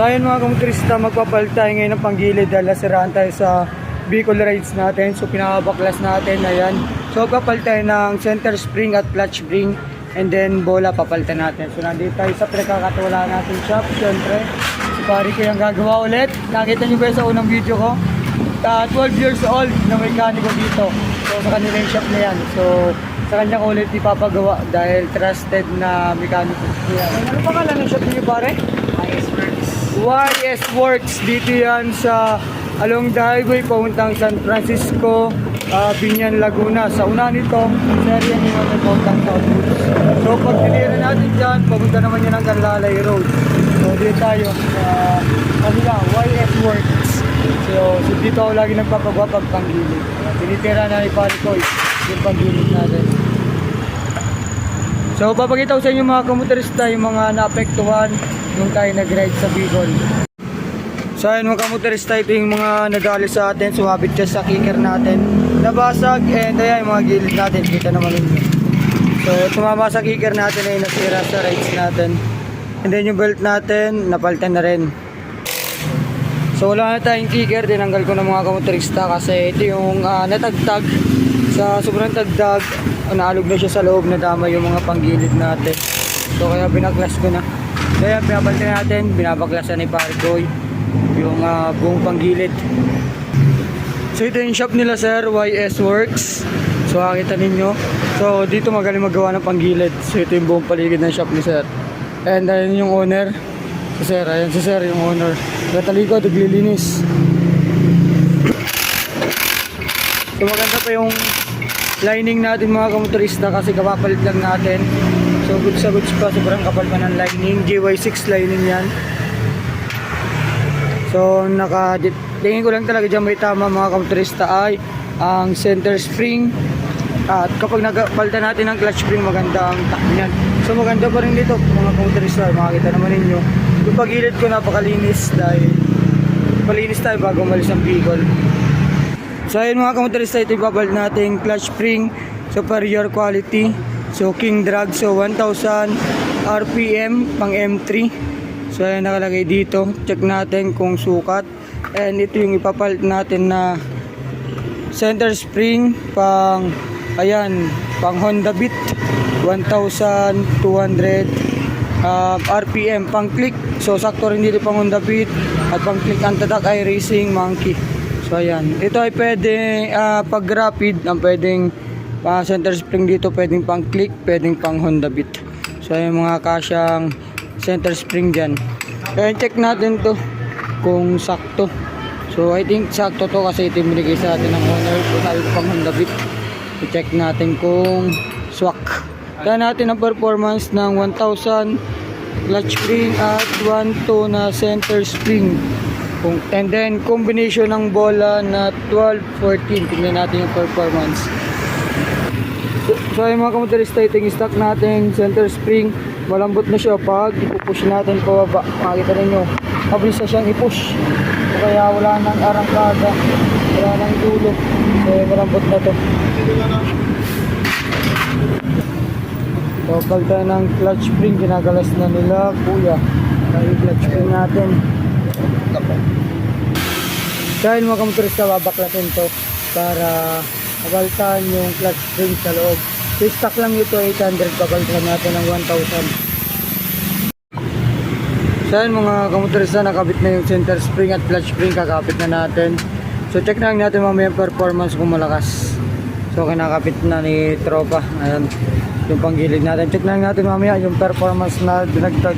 So ayun mga kamotorista, magpapalit tayo ngayon ng panggilid dahil nasiraan tayo sa vehicle rides natin. So pinakabaklas natin, ayan. So magpapalit tayo ng center spring at clutch spring and then bola papalitan natin. So nandito tayo sa pinagkakatiwalaan natin shop, syempre. Si pare ko yung gagawa ulit. Nakita niyo ba sa unang video ko? Ah, 12 years old na mekaniko dito. So sa kanila yung shop na yan. So sa kanya ko ulit ipapagawa dahil trusted na mekaniko. Yan. Ano pangalan ng shop niyo pare? YS Works dito yan sa along the highway papuntang San Francisco, uh, Binyan, Laguna. Sa una nito, sa area ni Mami papuntang Southwoods. So pag tinira natin dyan, papunta naman yan ng Galalay Road. So dito tayo sa kanila, YS Works. So, so dito ako lagi nagpapagawa pag panggilid. Uh, tinitira na ni Pari Koy yung panggilid natin. So, papakita ko sa inyo mga komotorista yung mga naapektuhan nung tayo nag-ride sa Bicol. So, ayun mga komotorista, ito yung mga nadali sa atin, sumabit siya sa kicker natin. Nabasag, and ayan yung mga gilid natin, kita naman ninyo. So, tumama sa kicker natin ay nasira sa rides natin. And then yung belt natin, napalitan na rin. So wala na tayong kicker, tinanggal ko ng mga kamotorista kasi ito yung ah, natagtag sa sobrang tagtag, naalog na siya sa loob na dama yung mga panggilid natin. So kaya binaklas ko na. Kaya pinapalitan natin, binabaklasan ni Pargoy yung ah, buong panggilid. So ito yung shop nila sir, YS Works. So makikita ninyo. So dito magaling magawa ng panggilid. So ito yung buong paligid ng shop ni sir. And ayun yung owner. Si sir, ayun si sir yung owner. Katalikod, naglilinis. So maganda pa yung lining natin mga kamotorista kasi kapapalit lang natin. So good sa goods pa, sobrang kapal pa ng lining. GY6 lining yan. So naka tingin ko lang talaga dyan may tama mga kamotorista ay ang center spring at kapag nagpalitan natin ng clutch spring maganda ang tak niyan. So maganda pa rin dito mga kamotorista makikita naman ninyo. Yung pagilid ko napakalinis dahil malinis tayo bago umalis ang Bicol. So ayun mga kamotorista ito ipapalit natin clutch spring superior quality. So King Drag so 1000 RPM pang M3. So ayun nakalagay dito. Check natin kung sukat. And ito yung ipapalit natin na center spring pang ayan pang Honda Beat 1200 uh, RPM pang click so sakto rin dito pang Honda Beat at pang click ang tatak ay Racing Monkey so ayan ito ay pwede ah, pag rapid ang pwedeng pa center spring dito pwedeng pang click pwedeng pang Honda Beat so ayan mga kasyang center spring dyan kaya check natin to kung sakto So I think sakto to kasi ito yung sa atin ng owner. So sabi pang Honda Beat. I-check natin kung swak. Kaya natin ang performance ng 1000 clutch spring at 1 to na center spring. Kung, and then combination ng bola na 12-14. Tingnan natin yung performance. So, so yung mga kamotorista, ito yung stock natin, center spring. Malambot na siya pag ipupush natin pababa. Makikita ninyo, mabilis na siyang ipush. So, kaya wala nang arangkada, wala nang dulo. So malambot na to. Pag tayo ng clutch spring, ginagalas na nila, kuya. Yung clutch spring natin. Dahil mga kamotorista, babaklasin to para mabaltan yung clutch spring sa loob. So stock lang ito 800, babaltan natin ng 1,000. So yun mga kamotorista, nakabit na yung center spring at clutch spring, kakapit na natin. So check na natin mamaya yung performance kung malakas. So kinakapit na ni tropa. Ayan, yung panggilid natin. Check na natin mamaya yung performance na dinagdag